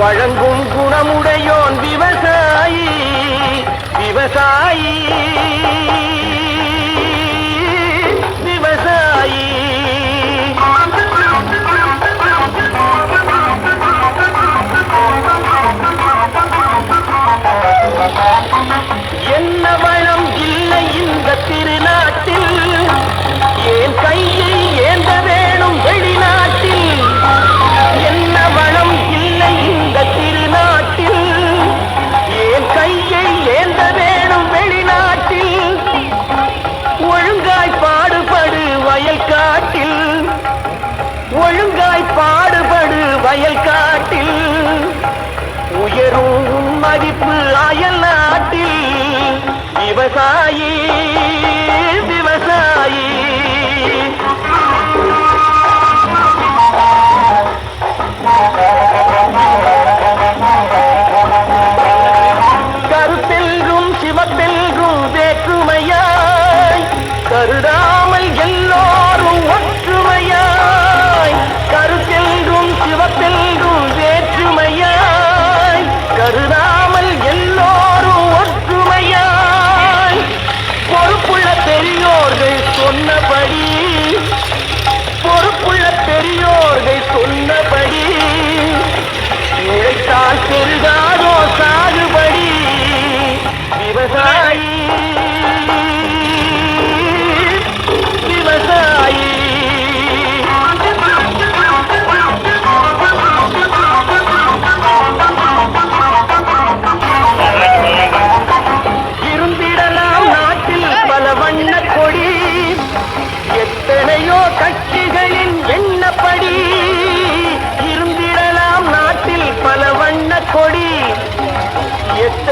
வழங்கும் குணமுடையோன் விவசாயி விவசாயி. விவசாயி. என்ன வளம் இல்லை இந்த திருநாட்டில் வயல் காட்டில் உயரும் மதிப்பு அயல் நாட்டில் விவசாயி விவசாயி. கருத்தெல்கும் சிவத்தெல்கும் வேற்றுமையாய் கருடா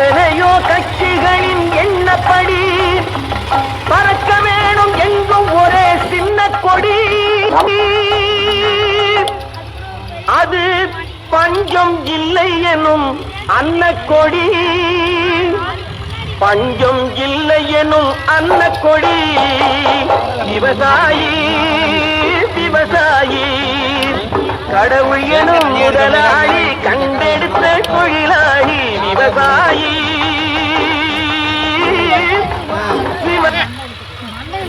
எத்தனையோ கட்சிகளின் எண்ணப்படி பறக்க வேணும் எங்கும் ஒரே சின்ன கொடி. அது பஞ்சம் இல்லை எனும் அன்ன கொடி. பஞ்சம் இல்லை எனும் அன்ன கொடி. விவசாயி விவசாயி கடவுள் எனும் முதலாளி கண்டெடுத்த தொழிலாளி விவசாயி